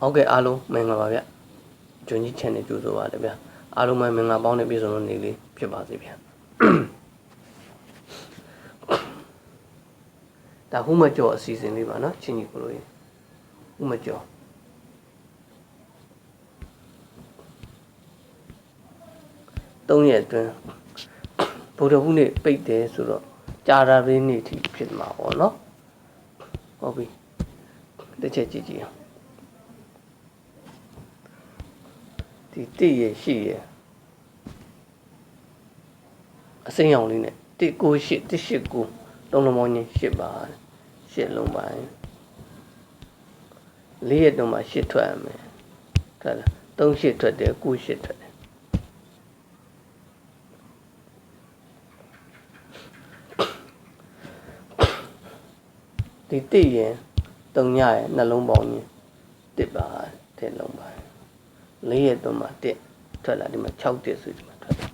ဟုတ်ကဲ့အားလုံးမင်္ဂလာပါဗျဂျွန်ကြီး channel ကြိုဆိုပါရဗျအားလုံးပဲမင်္ဂလာပေါင်းနဲ့ပြည့်စုံလို့နေလေးဖြစ်ပါစေဗျဒါဟုမကျော်အစီအစဉ်လေးပါနော်ချင်းကြီးကိုလို့ရဟုမကျော်သုံးရက်အတွင်းဗုဒ္ဓဟူးနေ့ပိတ်တယ်ဆိုတော့ကြာတာလေးနေ့ထိဖြစ်မှာပေါ့နော်ဟုတ်ပြီ တစ်ချက်ကြည့်ကြည့်အောင်ဒီတိရရှိရအစိမ်းရောင်လေးနဲ့တိကိုရှိတိရှိကိုတုံးလုံးမောင်းချင်းရှစ်ပါရှစ်လုံးပိုင်းလေးရက်တော့မှရှစ်ထွက်ရမယ်ထွက်လာသုံးရှစ်ထွက်တယ်ကိုရှစ်ထွက်တယ်ဒီတိရင် တုံညရဲ့နှလုံးပေါင်းချင်းတစ်ပါတဲ့လုံးပိုင်းလေးရက်တော့မှတက်ထွက်လာဒီမှာ6တက်ဆိုဒီမှာထွက်လာ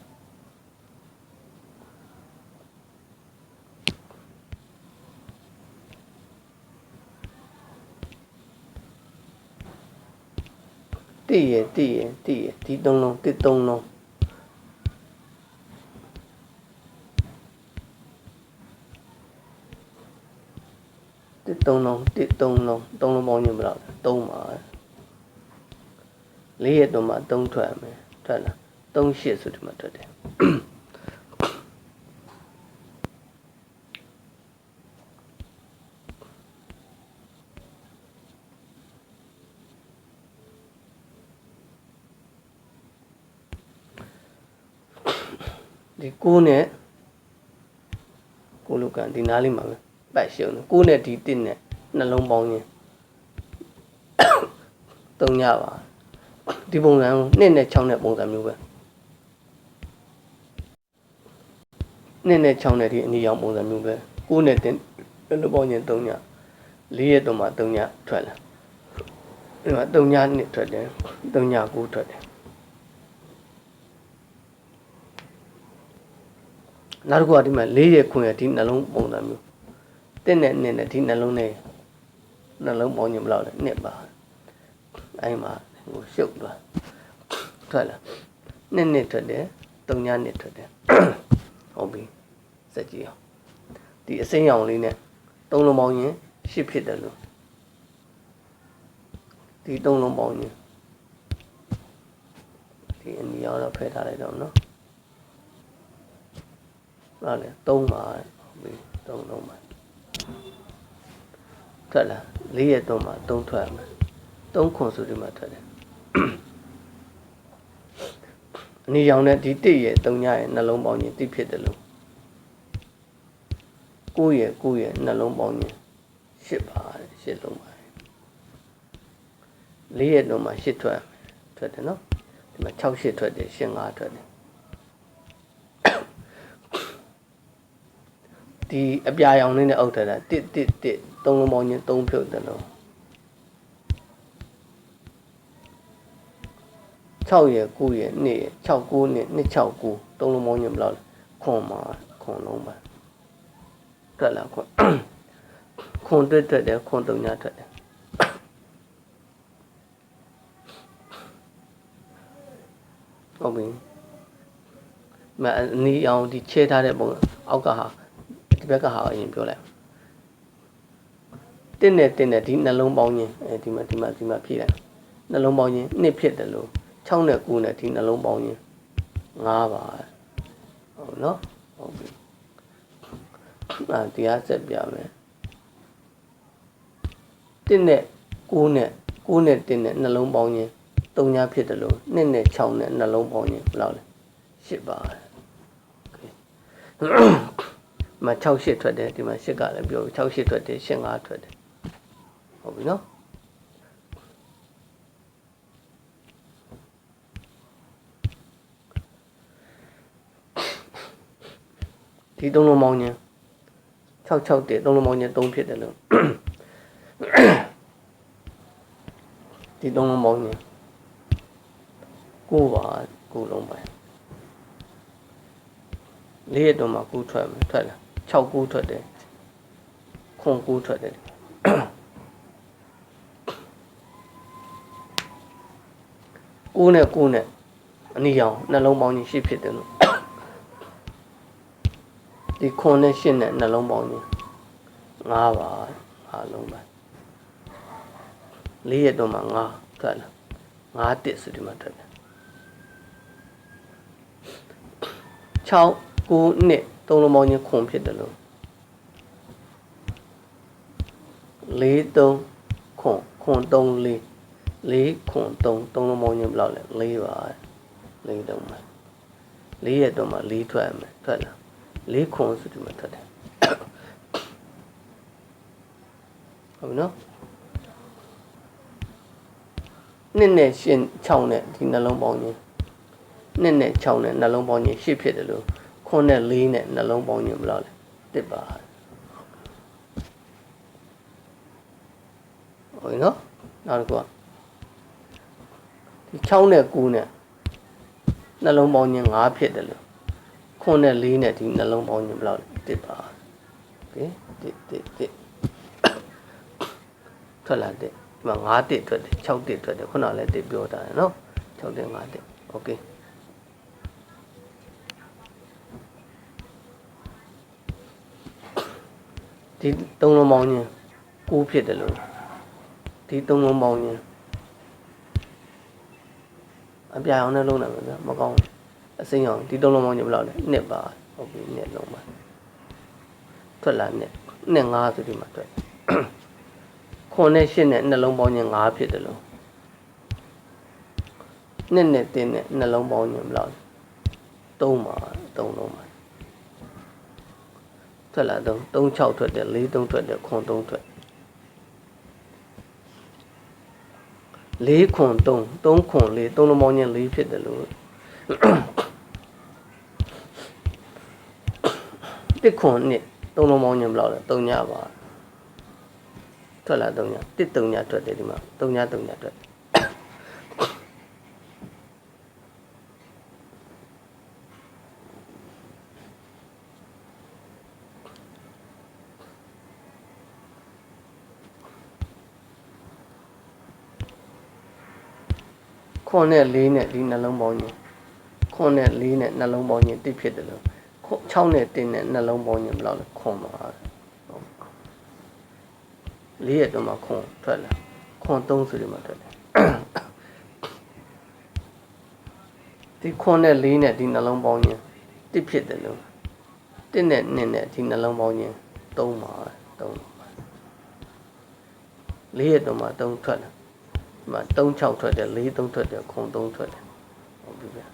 တည့်ရတည့်ရတည့်ရဒီသုံးလုံးတစ်သုံးလုံး တစ်သုံးလုံးတစ်သုံးလုံးသုံးလုံးပေါင်းညမလားသုံးပါလေးရက်တော့မှ3ထွက်ရမယ်ထွက်လာ3ရှစ်ဆိုဒီမှာထွက်တယ်ဒီကိုးနဲ့ကိုလူကန်ဒီနားလေးမှာပဲ ပတ်ရှုံတယ်ကိုးနဲ့ဒီတစ်နဲ့နှလုံးပေါင်းရင်သုံးညပါဒီပုံစံကိုနှစ်နဲ့6နဲ့ပုံစံမျိုးပဲနှစ်နဲ့6နဲ့ဒီအနီရောင်ပုံစံမျိုးပဲ9နဲ့တင်ဘယ်လိုပေါ့ညင်3ည4ရက်တော့မှ3ညထွက်လာဒီမှာ3ညနှစ်ထွက်တယ်3ည9ထွက်တယ်နောက်တစ်ခုကဒီမှာ4ရက်ခွင်ရဒီနှလုံးပုံစံမျိုး တက်နဲ့နှစ်နဲ့ဒီနှလုံးနဲ့နှလုံးပေါင်းညင်ဘယ်လောက်လဲနှစ်ပါအဲ့မှာဟိုရှုပ်သွားထွက်လာနှစ်နှစ်ထွက်တယ်သုံးညနှစ်ထွက်တယ်ဟုတ်ပြီစက်ကြည့်အောင်ဒီအစိမ်းရောင်လေးနဲ့သုံးလုံးပေါင်းရင်ရှစ်ဖြစ်တယ်လို့ဒီသုံးလုံးပေါင်းရင်ဒီအနီရောတော့ဖယ်ထားလိုက်တော့နော်ဟုတ်လေသုံးပါဟုတ်ပြီသုံးလုံးပါ ထွက်လာလေးရက်တော့မှသုံးထွက်မှာသုံးခွန်ဆိုဒီမှာထွက်တယ်အနီရောင်နဲ့ဒီတစ်ရဲ့၃ညရဲ့နှလုံးပေါင်းခြင်းတိဖြစ်တယ်လို့ကိုယ့်ရဲ့ကိုယ့်ရဲ့နှလုံးပေါင်းခြင်းရှစ်ပါရှစ်လုံးပါလေးရဲ့တော့မှရှစ်ထွက်ထွက်တယ်နော်ဒီမှာ6ရှစ်ထွက်တယ်ရှစ်5ထွက်တယ်ဒီအပြာရောင်လေးနဲ့အုပ်ထတာတစ်တစ်တစ် သုံးလုံးပေါင်းခြင်း၃ဖြုတ်တယ်လို့6ရက်9ရက်2ရက်6 9နဲ့2 6 9သုံးလုံးပေါင်းညဘယ်လောက်လဲခွန်မှာခွန်လုံးပါထွက်လာခွန်ခွန်တက်တက်တယ်ခွန်တုံညာထွက်တယ်ဟုတ်ပြီမအနီးအောင်ဒီချဲထားတဲ့ပုံအောက်ကဟာဒီဘက်ကဟာအရင်ပြောလိုက် တင်းနဲ့တင်းနဲ့ဒီနှလုံးပေါင်းခြင်းအဲဒီမှာဒီမှာဒီမှာဖြည့်လိုက်နှလုံးပေါင်းခြင်းနှစ်ဖြစ်တယ်လို့6နဲ့9နဲ့ဒီနှလုံးပေါင်းခြင်း9ပါဟုတ်နော်ဟုတ်ပြီအာတရားဆက်ပြမယ်တင်းနဲ့9နဲ့9နဲ့တင်းနဲ့နှလုံးပေါင်းခြင်း3ညဖြစ်တယ်လို့နှစ်နဲ့6နဲ့နှလုံးပေါင်းခြင်းဘယ်လောက်လဲ10ပါမှာ6 8ထွက်တယ်ဒီမှာ8ကလည်းပြော6 8ထွက်တယ်8 9ထွက်တယ် ဟုတ်ပြီနော်ဒီသုံးလုံးမောင်းခြင်း66တဲ့သုံးလုံးမောင်းခြင်း3ဖြစ်တယ်လို့ဒီသုံးလုံးမောင်းခြင်း9ပါ9လုံးပဲလေးရက်တော့မှ9ထွက်မယ်ထွက်လာ6 9ထွက်တယ်ခွန်9ထွက်တယ် ကိုးနဲ့ကိုးနဲ့အနီရောင်နှလုံးပေါင်းကြီးရှစ်ဖြစ်တယ်လို့ဒီခွန်နဲ့ရှစ်နဲ့နှလုံးပေါင်းကြီးငါးပါငါးလုံးပဲလေးရက်တော့မှငါးထွက်လာငါးတစ်ဆိုဒီမှာထွက်တယ်6 9နှစ်သုံးလုံးပေါင်းကြီးခွန်ဖြစ်တယ်လို့လေးသုံးခွန်ခွန်သုံးလေး လေးခွန်သုံးသုံးလုံးပေါင်းကြီးဘယ်လောက်လဲလေးပါလေးတုံးမှာလေးရက်တော့မှလေးထွက်ရမယ်ထွက်လာလေးခွန်ဆိုဒီမှာထွက်တယ်ဟုတ်ပြီနော်နှစ်နဲ့ရှင်း6နဲ့ဒီနှလုံးပေါင်းကြီးနှစ်နဲ့6နဲ့နှလုံးပေါင်းကြီး8ဖြစ်တယ်လို့ခွန်းနဲ့4နဲ့နှလုံးပေါင်းကြီးဘယ်လောက်လဲတစ်ပါဟုတ်ပြီနော်နောက်တစ်ခုက ဒီ6နဲ့9နဲ့နှလုံးပေါင်းကြီး5ဖြစ်တယ်လို့ခွန်းနဲ့4နဲ့ဒီနှလုံးပေါင်းကြီးဘယ်လောက်လဲတစ်ပါโอเคတစ်တစ်တစ်ထွက်လာတဲ့ဒီမှာ5တစ်ထွက်တယ်6တစ်ထွက်တယ်ခုနကလည်းတစ်ပြောတာတယ်နော်6တစ်5တစ်โอเคဒီသုံးလုံးပေါင်းချင်း6ဖြစ်တယ်လို့ဒီသုံးလုံးပေါင်းချင်း အပြာအောင်နဲ့လုံးနိုင်မှာဗျာမကောင်းဘူးအစိမ်းအောင်ဒီသုံးလုံးပေါင်းချင်းဘယ်လောက်လဲနှစ်ပါဟုတ်ပြီနှစ်လုံးပါထွက်လာနှစ်နှစ်5ဆိုဒီမှာထွက်ခွန်နဲ့ရှစ်နဲ့နှလုံးပေါင်းချင်း5ဖြစ်တယ်လို့နှစ်နဲ့တင်းနဲ့နှလုံးပေါင်းချင်းဘယ်လောက်လဲ3ပါ3လုံးပါထွက်လာတော့3 6ထွက်တယ်4 3ထွက်တယ်ခွန်3ထွက် 4ခွန်3 3ခွန်4 3လုံးပေါင်းချင်း4ဖြစ်တယ်လို့တစ်ခွန်နှစ်3လုံးပေါင်းချင်းဘယ်လောက်လဲ3ညပါထွက်လာ3ညတစ်3ညထွက်တယ်ဒီမှာ3ည3ညထွက် ခွန်နဲ့4နဲ့ဒီနှလုံးပေါင်းချင်းခွန်နဲ့4နဲ့နှလုံးပေါင်းချင်းတစ်ဖြစ်တယ်လို့6နဲ့1နဲ့နှလုံးပေါင်းချင်းဘယ်လောက်လဲခွန်ပါလေးရက်တော့မှခွန်ထွက်လာခွန်3ဆိုဒီမှာထွက်တယ်ဒီခွန်နဲ့4နဲ့ဒီနှလုံးပေါင်းချင်းတစ်ဖြစ်တယ်လို့1နဲ့2နဲ့ဒီနှလုံးပေါင်းချင်း3ပါ3ပါလေးရက်တော့မှ3ထွက်လာဒီ မှာ3 6ထွက်တယ်4 3ထွက်တယ်ခွန်3ထွက်တယ်ဟုတ်ပြီဗျာ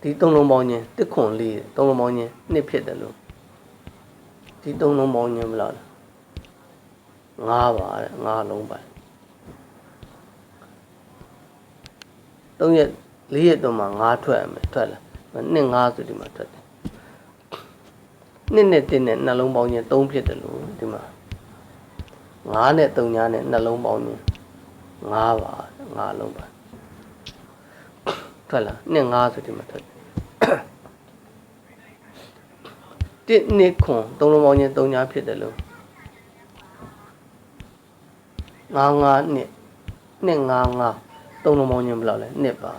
ဒီသုံးလုံးပေါင်းချင်းတစ်ခွန်လေးသုံးလုံးပေါင်းချင်းနှစ်ဖြစ်တယ်လို့ဒီသုံးလုံးပေါင်းချင်းဘယ်လောက်လဲငါးပါတဲ့ငါးလုံးပါသုံးရက်လေးရက်တော့မှငါးထွက်ရမယ်ထွက်လာနှစ်ငါးဆိုဒီမှာထွက်တယ် နှစ်နဲ့တင်းနဲ့နှလုံးပေါင်းချင်းသုံးဖြစ်တယ်လို့ဒီမှာငါးနဲ့သုံးညားနဲ့နှလုံးပေါင်းချင်းငါးပါငါးလုံးပါထွက်လာနှစ်ငါးဆိုဒီမှာထွက်တယ်တစ်နှစ်ခွန်သုံးလုံးပေါင်းချင်းသုံးညာဖြစ်တယ်လို့ငါးငါးနှစ်နှစ်ငါးငါးသုံးလုံးပေါင်းချင်းဘယ်လောက်လဲနှစ်ပါ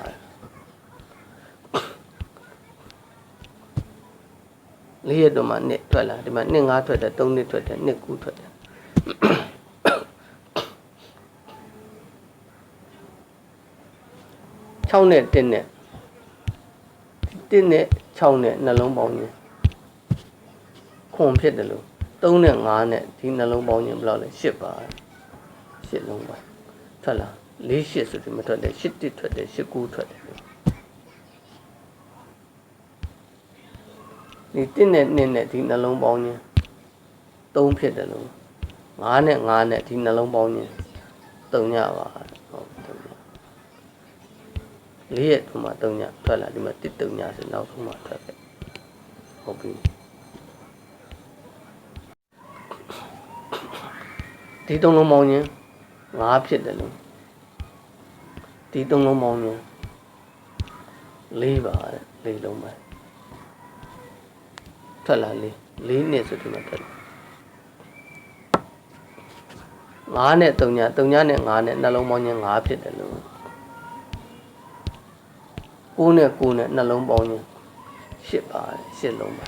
လေးရက်တော့မှနှစ်ထွက်လာဒီမှာနှစ်ငါးထွက်တယ်သုံးနှစ်ထွက်တယ်နှစ်ကူးထွက်တယ်6နဲ့1နဲ့1နဲ့6နဲ့နှလုံးပေါင်းချင်းခွန်ဖြစ်တယ်လို့3နဲ့5နဲ့ဒီနှလုံးပေါင်းချင်းဘယ်လောက်လဲ10ပါ10လုံးပါထွက်လာ4 8ဆိုဒီမထွက်တယ်8တစ်ထွက်တယ်8 9ထွက်တယ် ဒီ1နဲ့2နဲ့ဒီနှလုံးပေါင်းချင်း3ဖြစ်တယ်လို့5နဲ့5နဲ့ဒီနှလုံးပေါင်းချင်း3ညပါဟုတ်လေးရက်ဒီမှာ3ညထွက်လာဒီမှာ1 3ညဆိုနောက်ဆုံးမှထွက်ခဲ့ဟုတ်ပြီဒီသုံးလုံးပေါင်းချင်း5ဖြစ်တယ်လို့ဒီသုံးလုံးပေါင်းချင်း4ပါတဲ့4လုံးပဲ ထွက်လာလေး၄နှစ်ဆိုဒီမှာထွက်လာ9နဲ့3ည3ညနဲ့9နဲ့နှလုံးပေါင်းခြင်း9ဖြစ်တယ်လို့9နဲ့9နဲ့နှလုံးပေါင်းခြင်း10ပါတယ်10လုံးပါ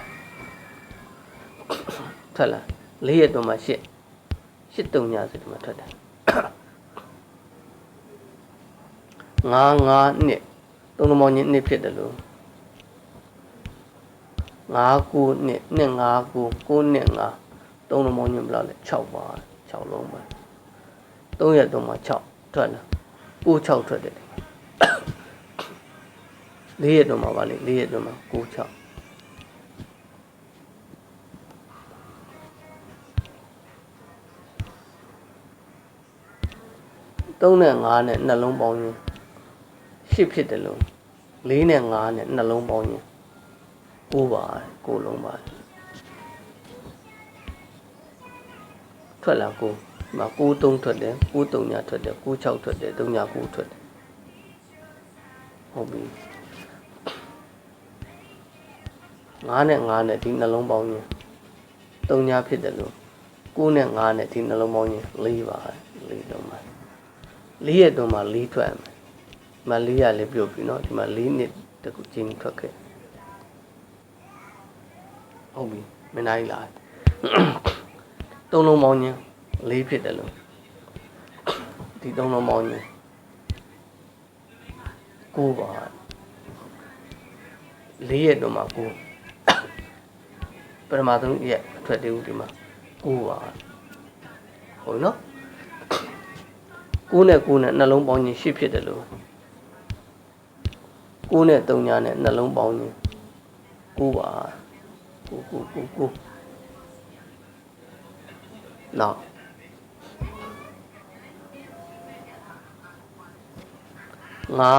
ထွက်လာ၄ရက်တော့မှ10 10 3ညဆိုဒီမှာထွက်တယ်9 9နှစ်သုံးလုံးပေါင်းခြင်းနှစ်ဖြစ်တယ်လို့ 9 9နှစ်နှစ်9 9 9နှစ်9သုံးလုံးပေါင်းခြင်းဘယ်လောက်လဲ6ပါ6လုံးပါ3ရက်တော့မှ6ထွက်လာ9 6ထွက်တယ်၄ရက်တော့မှပါလေ၄ရက်တော့မှ9 6 3နဲ့5နဲ့နှလုံးပေါင်းရင်10ဖြစ်တယ်လို့4နဲ့5နဲ့နှလုံးပေါင်းရင် 9ပါ9လုံးပါထွက်လာ9ဒီမှာ9 3ထွက်တယ်9 3ညထွက်တယ်9 6ထွက်တယ်3ည9ထွက်တယ်ဟုတ်ပြီ9နဲ့5နဲ့ဒီနှလုံးပေါင်းရင်3ညဖြစ်တယ်လို့9နဲ့5နဲ့ဒီနှလုံးပေါင်းရင်4ပါ4လုံးပါလေးရက်တော့မှလေးထွက်မယ်ဒီမှာလေးရလေးပြုတ်ပြီเนาะဒီမှာလေးနှစ်တခုချင်းထွက်ခဲ့ ဟုတ်ပြီမင်းနိုင်လာသုံးလုံးပေါင်းချင်းလေးဖြစ်တယ်လို့ဒီသုံးလုံးပေါင်းချင်းကိုပါလေးရက်တော့မှကိုပထမဆုံးရက်အထွက်သေးဦးဒီမှာကိုပါဟုတ်နော်9နဲ့9နဲ့နှလုံးပေါင်းခြင်း10ဖြစ်တယ်လို့9နဲ့3ညာနဲ့နှလုံးပေါင်းခြင်း9ပါ 9 9 9 9နောက်ငါ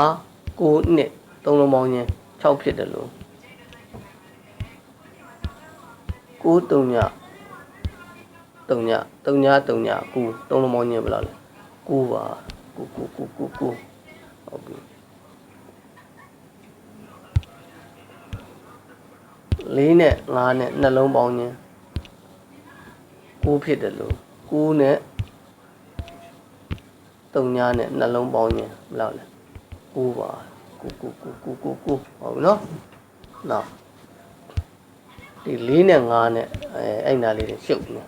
9နှစ်3လုံးပေါင်းခြင်း6ဖြစ်တယ်လို့9 3ညာ3ညာ3ညာ3ညာ9 3လုံးပေါင်းခြင်းဘယ်လောက်လဲကိုပါကိုကိုကိုကိုကိုဟုတ်ပြီ လေးနဲ့ငါးနဲ့နှလုံးပေါင်းခြင်းကိုဖြစ်တယ်လို့ကိုနဲ့တုံညာနဲ့နှလုံးပေါင်းခြင်းဘယ်လောက်လဲကိုပါကိုကိုကိုကိုကိုကိုဟုတ်ပြီနော်နောက်ဒီလေးနဲ့ငါးနဲ့အဲအဲ့နာလေးတွေရှုပ်နေ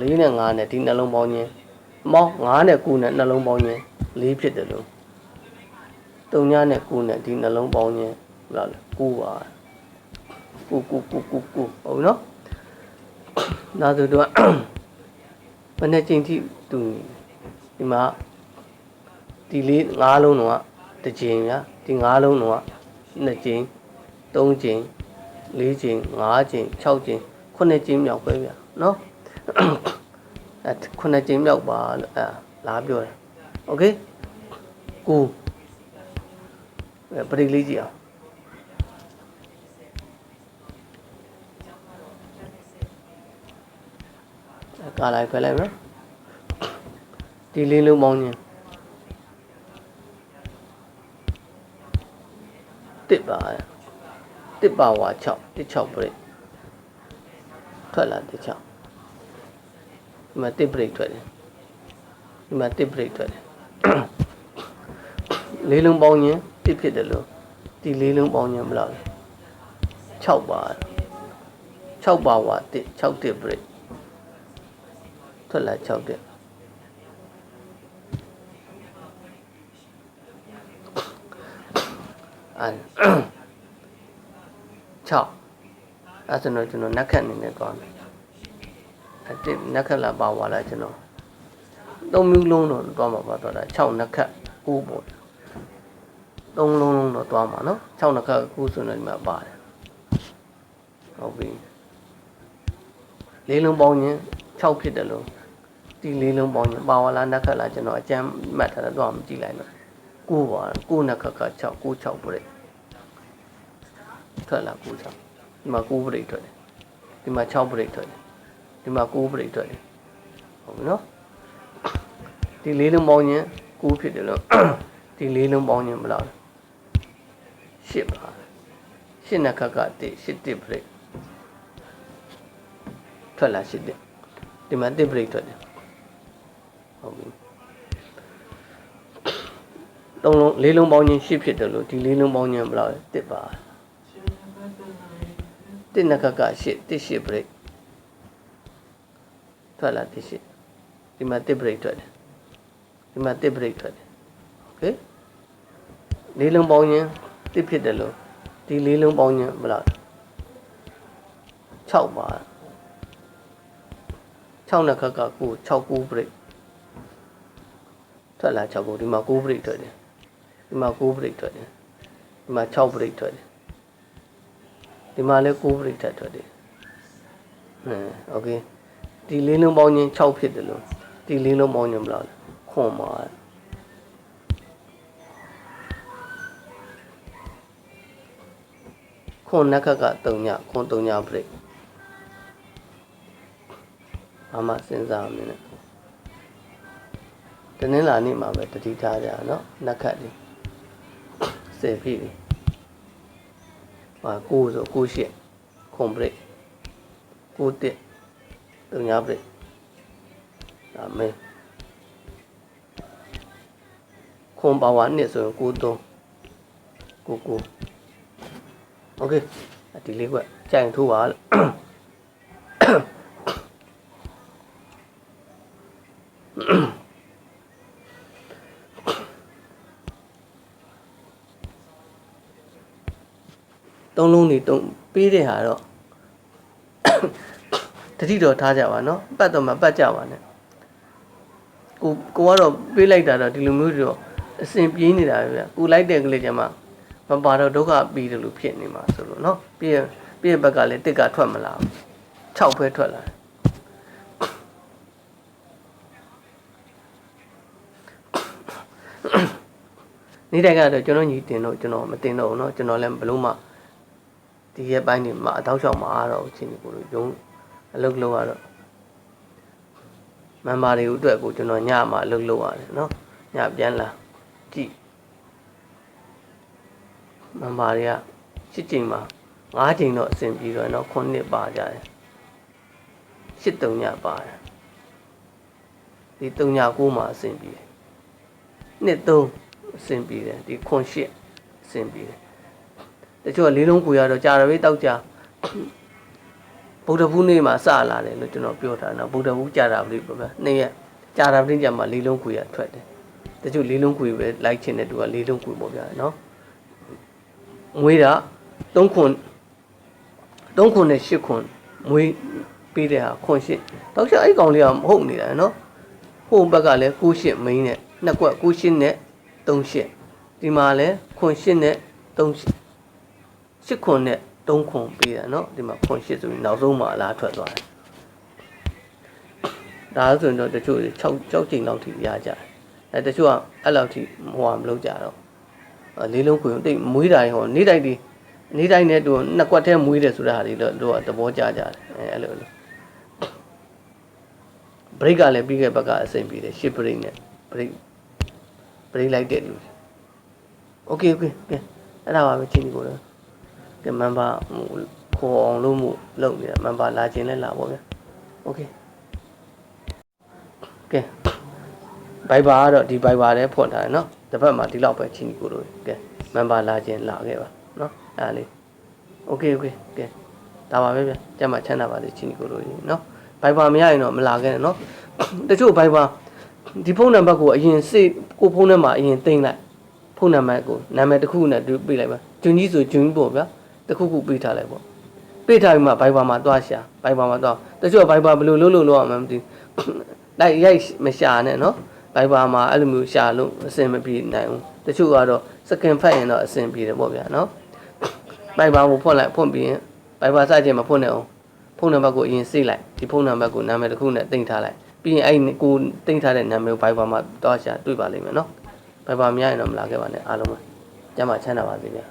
လေးနဲ့ငါးနဲ့ဒီနှလုံးပေါင်းခြင်းမောင်း9နဲ့9နဲ့နှလုံးပေါင်းခြင်း4ဖြစ်တယ်လို့3ညနဲ့9နဲ့ဒီနှလုံးပေါင်းခြင်းဘယ်လောက်လဲ9ပါ 9 9 9 9 9ဟုတ်နော်နောက်ဆိုတော့ဘယ်နဲ့ချိန်ထိတူဒီမှာဒီလေး၅လုံးတော့တစ်ချိန်ဗျာဒီ၅လုံးတော့နှစ်ချိန်၃ချိန်၄ချိန်၅ချိန်၆ချိန်9ချိန်မြောက်ပဲဗျာနော်အဲခုနှစ်ကြိမ်မြောက်ပါလို့အဲလာပြောတယ်โอเคကိုပရိလေးကြည့်အောင် ကာလိုက်ဖယ်လိုက်နော်ဒီလေးလုံးပေါင်းခြင်းတစ်ပါတစ်ပါဝါ6တစ်6ပရိထွက်လာတစ်6ဒီမှာတစ် break ထွက်တယ်ဒီမှာတစ် break ထွက်တယ်လေးလုံးပေါင်းရင်တစ်ဖြစ်တယ်လို့ဒီလေးလုံးပေါင်းရင်ဘယ်လောက်လဲ6ပါ6ပါဝါတစ်6တစ် break ထွက်လာ6တစ်အဲ6အဲဆိုတော့ကျွန်တော်နက်ခတ်နေနေသွားမယ်အတစ်နက်ခတ်လာပါသွားလားကျွန်တော်သုံးမျိုးလုံးတော့သွားမှာပါတော့တာ6နက်ခတ်9ပေါ့သုံးလုံးလုံးတော့သွားမှာနော်6နက်ခတ်9ဆိုတော့ဒီမှာပါတယ်ဟုတ်ပြီလေးလုံးပေါင်းရင်6ဖြစ်တယ်လို့ ဒီလေးလုံးပေါင်းရင်ပါဝါလာနက်ခတ်လာကျွန်တော်အကြမ်းမှတ်ထားတာတော့မကြည့်လိုက်တော့9ပါ9နက်ခတ်က6 9 6ပြည့်ထွက်လာ9 6ဒီမှာ9ပြည့်ထွက်တယ်ဒီမှာ6ပြည့်ထွက်တယ်ဒီမှာ6 break ထွက်တယ်ဟုတ်ပြီနော်ဒီလေးလုံးပေါင်းရင်6ဖြစ်တယ်လို့ဒီလေးလုံးပေါင်းရင်ဘယ်လောက်လဲ8ပါ8နှစ်ခက်က1 8တစ် break ထွက်လာ8တစ်ဒီမှာ1 break ထွက်တယ် ဟုတ်ပြီသုံးလုံးလေးလုံးပေါင်းချင်းရှစ်ဖြစ်တယ်လို့ဒီလေးလုံးပေါင်းချင်းဘယ်လောက်လဲတစ်ပါတစ်နှစ်ခက်ကရှစ်တစ်ရှစ် break ထွက်လာတစ်ရှစ်ဒီမှာတစ် break ထွက်တယ်ဒီမှာတစ် break ထွက်တယ်โอเคလေးလုံးပေါင်းချင်းတစ်ဖြစ်တယ်လို့ဒီလေးလုံးပေါင်းချင်းဘယ်လောက်6ပါ6နှစ်ခက်ကကို6 9 break ထွက်လာ6ကိုဒီမှာ9 break ထွက်တယ်ဒီမှာ9 break ထွက်တယ်ဒီမှာ6 break ထွက်တယ်ဒီမှာလည်း9 break ထပ်ထွက်တယ်ဟမ်โอเคဒီလေးလုံးပေါင်းချင်း6ဖြစ်တယ်လို့ဒီလေးလုံးပေါင်းချင်းဘယ်လောက်လဲခွန်ပါခွန်နက်ခက်က3ညခွန်3ည break ဘာမှစဉ်းစားမနေနဲ့ တနင်္လာနေ့မှာပဲတတိထားကြရနော်နက်ခတ်လေးဆယ်ပြီလေဟာကိုဆိုကိုရှစ်ခွန်ဘရိတ်ကိုတက်တုံညာဘရိတ်ဒါမင်းခွန်ပါဝါနှစ်ဆိုရင်ကိုသုံးကိုကိုโอเคဒီလေးကွကြိုင်ထိုးပါလို့ သုံးလုံးနေတုံးပေးတဲ့ဟာတော့တတိတော်ထားကြပါနော်ပတ်တော့မပတ်ကြပါနဲ့ကိုကိုကတော့ပေးလိုက်တာတော့ဒီလိုမျိုးတွေတော့အစဉ်ပြေးနေတာပဲဗျကိုလိုက်တဲ့ကလေးကျမှမပါတော့ဒုက္ခပြီးတယ်လို့ဖြစ်နေမှာဆိုလို့နော်ပြည့်ပြည့်ဘက်ကလည်းတစ်ကထွက်မလာဘူး6ပဲထွက်လာတယ်နေ့တိုင်းကတော့ကျွန်တော်ညီတင်တော့ကျွန်တော်မတင်တော့ဘူးเนาะကျွန်တော်လည်းဘလို့မှ ဒီရက်ပိုင်းတွေမှာအတောက်လျှောက်မအားတော့ဘူးချင်းဒီကိုရုံးအလုပ်လုပ်ရတော့မန်မာတွေအတွက်ကိုကျွန်တော်ညမှာအလုပ်လုပ်ရတယ်နော်ညပြန်လာကြည့်မန်မာတွေက7ချိန်မှာ9ချိန်တော့အဆင်ပြေတော့နော်9နှစ်ပါကြတယ်7တုံညပါတယ်ဒီတုံည9မှာအဆင်ပြေတယ်နှစ်3အဆင်ပြေတယ်ဒီ9 8အဆင်ပြေတယ် တချို့ကလေးလုံးကိုရတော့ကြာရပဲတောက်ကြဗုဒ္ဓဘုနေ့မှာစလာတယ်လို့ကျွန်တော်ပြောတာနော်ဗုဒ္ဓဘုကြာတာပလိပေါ့ဗျာနေ့ရက်ကြာတာပလိကြမှာလေးလုံးကိုရထွက်တယ်တချို့လေးလုံးကိုပဲလိုက်ချင်တဲ့သူကလေးလုံးကိုပေါ့ဗျာနော်ငွေတာ3ခွန်3ခွန်နဲ့8ခွန်ငွေပေးတဲ့ဟာခွန်8တောက်ကြအဲ့ကောင်လေးကမဟုတ်နေတာနော်ဟိုဘက်ကလည်း9 8မိန်းနဲ့နှစ်ကွက်9 8နဲ့3 8ဒီမှာလည်းခွန်8နဲ့3 8 8ခွန်နဲ့3ခွန်ပေးတာเนาะဒီမှာခွန်8ဆိုရင်နောက်ဆုံးမှာအလားထွက်သွားတယ်ဒါဆိုရင်တော့တချို့6 6ချိန်လောက်ထိရကြတယ်အဲတချို့ကအဲ့လောက်ထိဟိုဟာမလုပ်ကြတော့လေးလုံးခွင်တိတ်မွေးတိုင်းဟောနေတိုင်းဒီနေတိုင်းနဲ့သူနှစ်ကွက်ထဲမွေးတယ်ဆိုတဲ့ဟာတွေတော့တို့ကသဘောကျကြတယ်အဲအဲ့လိုလိုဘရိတ်ကလည်းပြီးခဲ့ဘက်ကအဆင်ပြေတယ်ရှစ်ဘရိတ်နဲ့ဘရိတ်ဘရိတ်လိုက်တဲ့လူโอเคโอเคကဲအဲ့ဒါပါပဲချင်းဒီကိုတော့ ကဲမန်ပါခေါ်အောင်လို့မှုလုပ်နေတာမန်ပါလာခြင်းလဲလာပေါ့ဗျာโอเคကဲဘိုင်ဘာကတော့ဒီဘိုင်ဘာလည်းဖွင့်ထားတယ်เนาะတစ်ဖက်မှာဒီလောက်ပဲချင်းဒီကိုတို့ကဲမန်ပါလာခြင်းလာခဲ့ပါเนาะအဲ့ဒါလေးโอเคโอเคကဲဒါပါပဲဗျာကျန်မှချမ်းသာပါစေချင်းဒီကိုတို့เนาะဘိုင်ဘာမရရင်တော့မလာခဲ့နဲ့เนาะတချို့ဘိုင်ဘာဒီဖုန်းနံပါတ်ကိုအရင်စေကိုဖုန်းထဲမှာအရင်သိမ်းလိုက်ဖုန်းနံပါတ်ကိုနာမည်တစ်ခုနဲ့တူပေးလိုက်ပါဂျွန်ကြီးဆိုဂျွန်ပေါ့ဗျာ တစ်ခုခုပေးထားလိုက်ပေါ့ပေးထားပြီးမှဘိုင်ဘာမှာသွားရှာဘိုင်ဘာမှာသွားတချို့ဘိုင်ဘာဘယ်လိုလုပ်လို့လုပ်အောင်မသိလိုက်ရိုက်မရှာနဲ့နော်ဘိုင်ဘာမှာအဲ့လိုမျိုးရှာလို့အဆင်မပြေနိုင်ဘူးတချို့ကတော့စကင်ဖတ်ရင်တော့အဆင်ပြေတယ်ပေါ့ဗျာနော်ဘိုင်ဘာကိုဖွင့်လိုက်ဖွင့်ပြီးရင်ဘိုင်ဘာစခြင်းမဖွင့်နဲ့အောင်ဖုန်းနံပါတ်ကိုအရင်စိတ်လိုက်ဒီဖုန်းနံပါတ်ကိုနာမည်တစ်ခုနဲ့တင်ထားလိုက်ပြီးရင်အဲ့ကိုတင်ထားတဲ့နာမည်ကိုဘိုင်ဘာမှာသွားရှာတွေ့ပါလိမ့်မယ်နော်ဘိုင်ဘာမရရင်တော့မလာခဲ့ပါနဲ့အားလုံးပဲကျမ်းမာချမ်းသာပါစေဗျာ